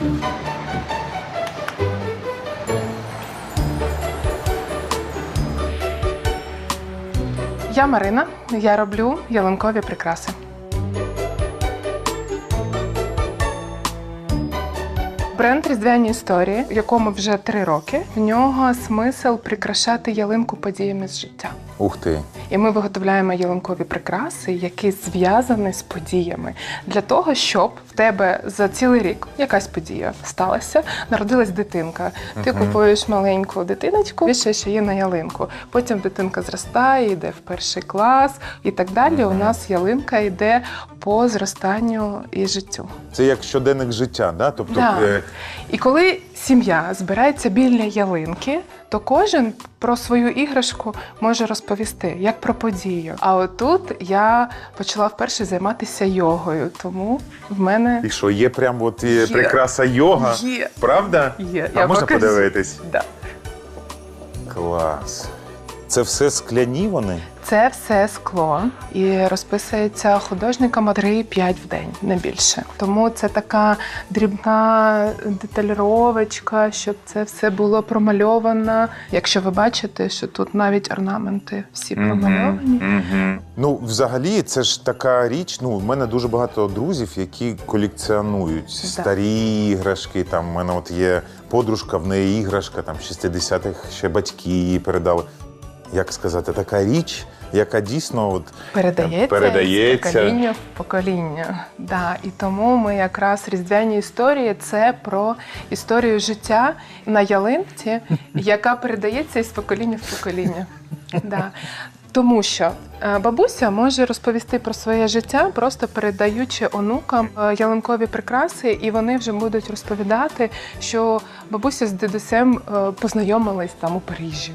Я Марина, я роблю ялинкові прикраси. Бренд Різдвяні історії, якому вже три роки. В нього смисл прикрашати ялинку подіями з життя. Ух ти. І ми виготовляємо ялинкові прикраси, які зв'язані з подіями, для того, щоб в тебе за цілий рік якась подія сталася, народилась дитинка. Ти Мгм. купуєш маленьку дитиночку, вішаєш її на ялинку. Потім дитинка зростає, йде в перший клас і так далі. У Мгм. нас ялинка йде по зростанню і життю. Це як щоденник життя, да? Тобто, Да. е, І коли сім'я збирається біля ялинки, то кожен про свою іграшку може розповісти як про подію. А отут я почала вперше займатися йогою, тому в мене і що, є прям от є прикраса йога? є. Правда? Є. А Я можна покажу. подивитись? Да. Клас. Це все скляні вони? Це все скло і розписується художником 3-5 в день, не більше. Тому це така дрібна деталіровочка, щоб це все було промальовано. Якщо ви бачите, що тут навіть орнаменти всі промальовані. Мгм. Ну, взагалі, це ж така річ. Ну, в мене дуже багато друзів, які колекціонують старі іграшки. Там в мене от є подружка, в неї іграшка, там 60-х ще батьки її передали. Як сказати, така річ, яка дійсно от Передається, Передається. з покоління в покоління. Да. І тому ми якраз різдвяні історії це про історію життя на ялинці, яка передається із покоління в покоління. Да. Тому що е, бабуся може розповісти про своє життя, просто передаючи онукам е, ялинкові прикраси, і вони вже будуть розповідати, що бабуся з дідусем е, познайомились там у Парижі.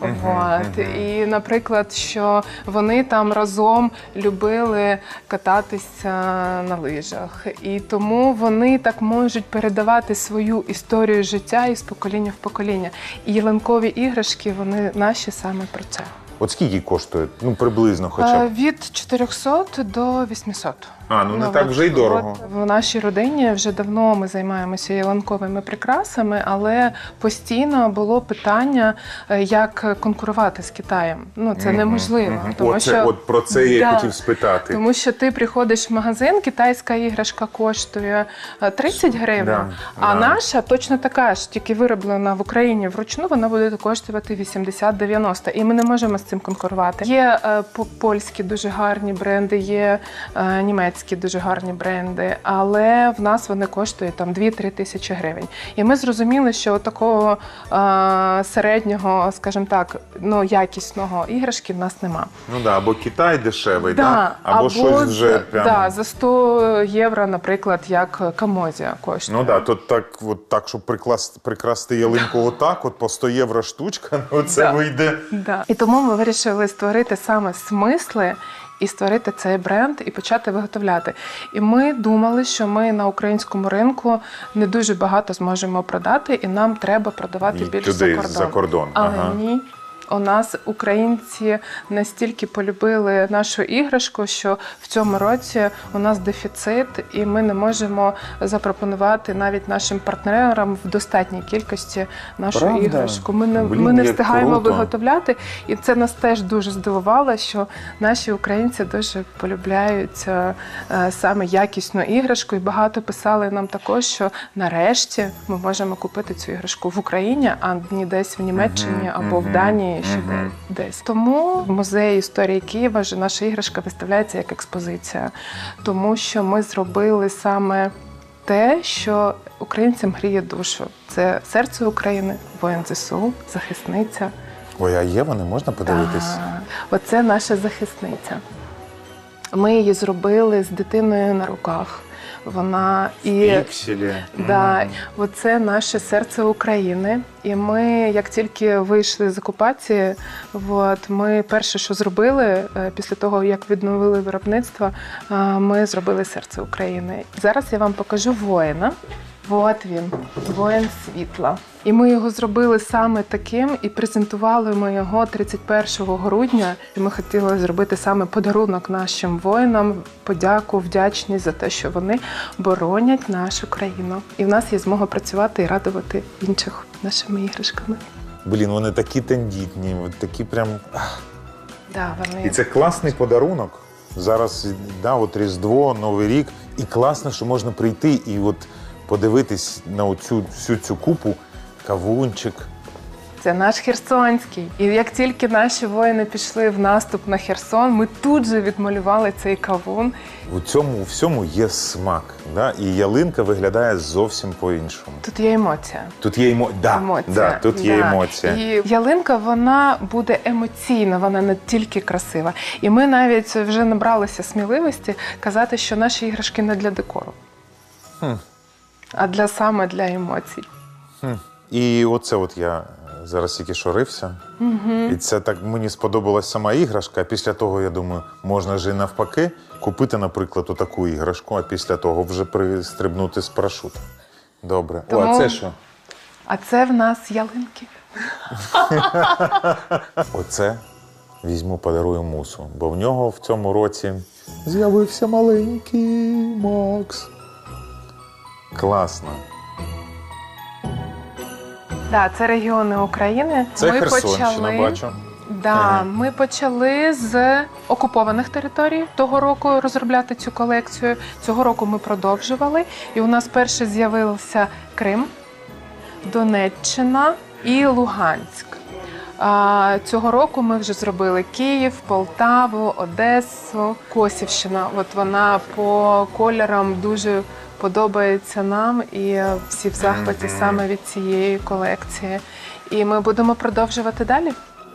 Мгм, Вот. мгм. І, наприклад, що вони там разом любили кататися на лижах, і тому вони так можуть передавати свою історію життя із покоління в покоління. І ялинкові іграшки вони наші саме про це. От скільки коштує? Ну, приблизно хоча Е, б. Від 400 до 800. А, ну не Ну, так вже й дорого. От в нашій родині вже давно ми займаємося ялинковими прикрасами, але постійно було питання, е, як конкурувати з Китаєм. Ну це Мгм, неможливо, мгм. тому Оце- що от про це я й Да. хотів спитати. тому що ти приходиш в магазин, китайська іграшка коштує е, 30 гривень, Да, а да. наша точно така ж, тільки вироблена в Україні вручну, вона буде коштувати 80-90. І ми не можемо з цим конкурувати. Є е, польські дуже гарні бренди, є е, німецькі дуже гарні бренди, але в нас вони коштують там 2-3 тисячі гривень. І ми зрозуміли, що такого е, середнього, скажімо так, ну якісного іграшки в нас нема. Ну да, або Китай дешевий, да, або, щось вже прямо. да, за 100 євро, наприклад, як Камозія коштує. Ну да, то так, от так, щоб прикласти, прикрасти ялинку отак, от по 100 євро штучка, ну це Да. вийде. Да. І тому ми вирішили створити саме смисли. І створити цей бренд і почати виготовляти. І ми думали, що ми на українському ринку не дуже багато зможемо продати, і нам треба продавати більше туди, за кордон. за кордон. Але Ага. ні. У нас українці настільки полюбили нашу іграшку, що в цьому році у нас дефіцит, і ми не можемо запропонувати навіть нашим партнерам в достатній кількості нашу Правда? іграшку. Ми не Блін, ми не встигаємо круто. виготовляти, і це нас теж дуже здивувало, що наші українці дуже полюбляють е, саме якісну іграшку. І багато писали нам також, що нарешті ми можемо купити цю іграшку в Україні, а не десь в Німеччині або в Данії, мгм. де- десь. Тому в музеї історії Києва ж наша іграшка виставляється як експозиція, тому що ми зробили саме. Те, що українцям гріє душу, це серце України, воїн ЗСУ, захисниця. Ой, а є вони, можна подивитись? Так. Оце наша захисниця. Ми її зробили з дитиною на руках. Вона і Пікселі. да, М. оце наше серце України. І ми, як тільки вийшли з окупації, от, ми перше, що зробили е, після того, як відновили виробництво, е, ми зробили серце України. Зараз я вам покажу воїна. От він, воїн світла. І ми його зробили саме таким і презентували ми його 31 грудня. І ми хотіли зробити саме подарунок нашим воїнам, подяку, вдячність за те, що вони боронять нашу країну. І в нас є змога працювати і радувати інших нашими іграшками. Блін, вони такі тендітні, такі прям. Да, вони І це класний подарунок. Зараз да, от Різдво, Новий рік. І класно, що можна прийти і от подивитись на оцю всю цю купу, кавунчик. Це наш Херсонський. І як тільки наші воїни пішли в наступ на Херсон, ми тут же відмалювали цей кавун. У цьому всьому є смак. Да? І ялинка виглядає зовсім по-іншому. Тут є емоція. Тут є емо... да, емоція. Да, тут є Да. емоція. І ялинка вона буде емоційна, вона не тільки красива. І ми навіть вже набралися сміливості казати, що наші іграшки не для декору, Хм. А для саме для емоцій. Хм. І оце от я зараз тільки що рився. Угу. І це так мені сподобалась сама іграшка. А після того, я думаю, можна ж і навпаки купити, наприклад, отаку іграшку, а після того вже пристрибнути з парашутом. Добре. О, а це що? А це в нас ялинки. Оце візьму, подарую мусу, бо в нього в цьому році з'явився маленький Макс. Класно. Да, це регіони України. Це ми Херсонщина, почали... бачу. Да, Ага. ми почали з окупованих територій того року розробляти цю колекцію. Цього року ми продовжували, і у нас перше з'явився Крим, Донеччина і Луганськ. Цього року ми вже зробили Київ, Полтаву, Одесу, Косівщина. От вона по кольорам дуже подобається нам, і всі в захваті саме від цієї колекції. І ми будемо продовжувати далі.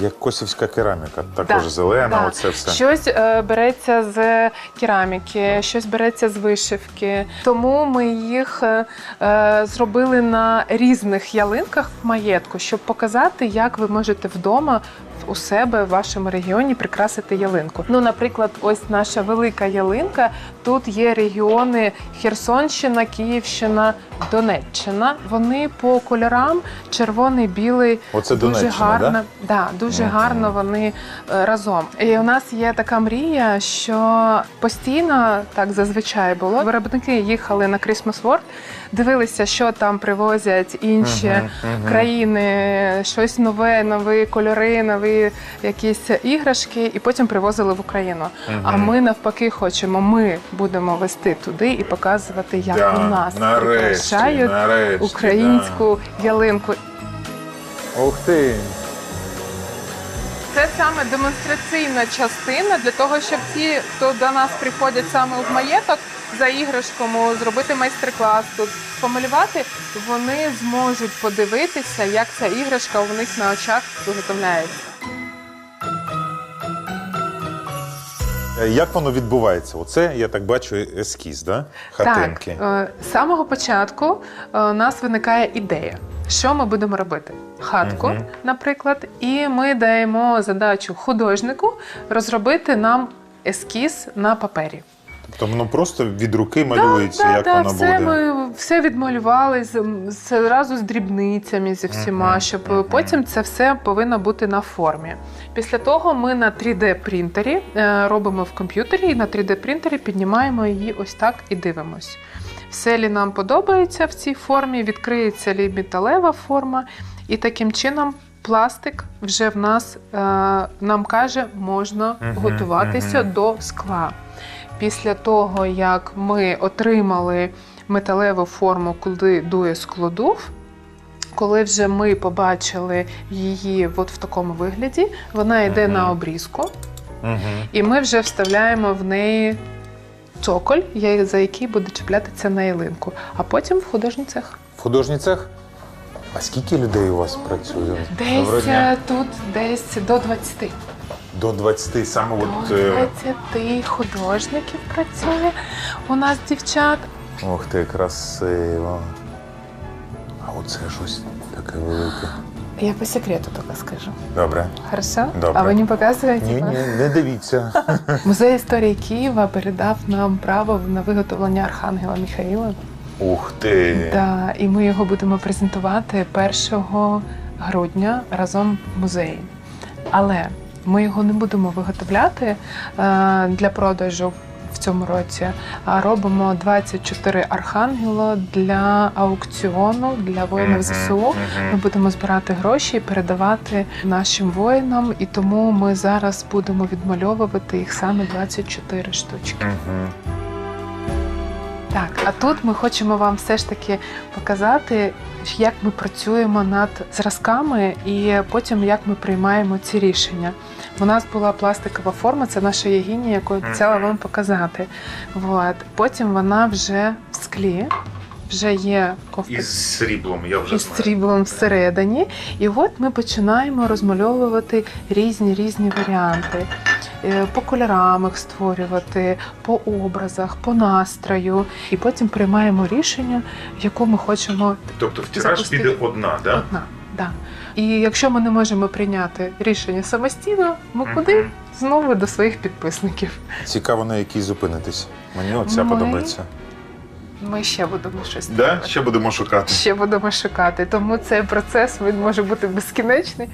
Як косівська кераміка, також Да, зелена, да. оце все. Щось е, береться з кераміки, щось береться з вишивки. Тому ми їх е, е, зробили на різних ялинках в маєтку, щоб показати, як ви можете вдома у себе в вашому регіоні прикрасити ялинку. Ну, наприклад, ось наша велика ялинка. Тут є регіони Херсонщина, Київщина, Донеччина. Вони по кольорам червоний, білий, Оце дуже Донеччина, гарно. да? Да, дуже гарно вони е, разом. І у нас є така мрія, що постійно так зазвичай було. Виробники їхали на Christmas World, дивилися, що там привозять інші Мгм, мгм. країни, щось нове, нові кольори, нові якісь іграшки, і потім привозили в Україну. А ми навпаки хочемо. Ми будемо вести туди і показувати, як Да, у нас нарешті, прикрашають нарешті, українську ялинку. Ух ти! Саме демонстраційна частина для того, щоб ті, хто до нас приходять саме в маєток за іграшками, зробити майстер-клас тут, помалювати, вони зможуть подивитися, як ця іграшка у них на очах виготовляється. Е, Як воно відбувається? Оце, я так бачу, ескіз, да? Хатинки. Так, е, з самого початку е, у нас виникає ідея, що ми будемо робити. Хатку, Мгм. наприклад, і ми даємо задачу художнику розробити нам ескіз на папері. Тобто воно просто від руки малюється, як да, воно все буде. ми все відмалювали з з- з дрібницями зі всіма, Мгм, щоб мгм. потім це все повинно бути на формі. Після того ми на 3D принтері е, робимо в комп'ютері і на 3D принтері піднімаємо її ось так і дивимось. Все лі нам подобається в цій формі, відкриється лі металева форма, і таким чином. Пластик вже в нас е, нам каже, можна готуватися до скла. Після того, як ми отримали металеву форму, коли дує складув, коли вже ми побачили її от в такому вигляді, вона йде на обрізку, і ми вже вставляємо в неї цоколь, за який буде чіплятися на ялинку, а потім в художній цех. В художній цех? А скільки людей у вас працює? Десь е, тут десь до 20. До 20 саме от. До е, 20 художників працює у нас дівчат. Ох ти, красиво. А оце щось таке велике. Я по секрету тільки скажу. Добре. Хорошо? Добре. А ви не показуєте? Ні, ні, не дивіться. Музей історії Києва передав нам право на виготовлення Архангела Михаїла. Ух ти! Да, і ми його будемо презентувати 1 грудня разом в музеї. Але ми його не будемо виготовляти е, для продажу в цьому році, робимо 24 архангела для аукціону для воїнів ЗСУ. Ми будемо збирати гроші і передавати нашим воїнам, і тому ми зараз будемо відмальовувати їх саме 24 штучки. Так, а тут ми хочемо вам все ж таки показати, як ми працюємо над зразками, і потім як ми приймаємо ці рішення. У нас була пластикова форма, це наша ягіня, яку я обіцяла вам показати. Вот. Потім вона вже в склі, вже є ковпак Із сріблом, я вже із сріблом всередині. І от ми починаємо розмальовувати різні різні варіанти. Е, По кольорам їх створювати, по образах, по настрою. І потім приймаємо рішення, яку ми хочемо Тобто в тираж Запустити. піде одна, одна. Да. І якщо ми не можемо прийняти рішення самостійно, ми куди? Знову до своїх підписників. Цікаво, на якій зупинитись. Мені оця Ми- подобається. Ми ще будемо щось Да? Ще будемо шукати. ще будемо шукати. Тому цей процес він може бути безкінечний.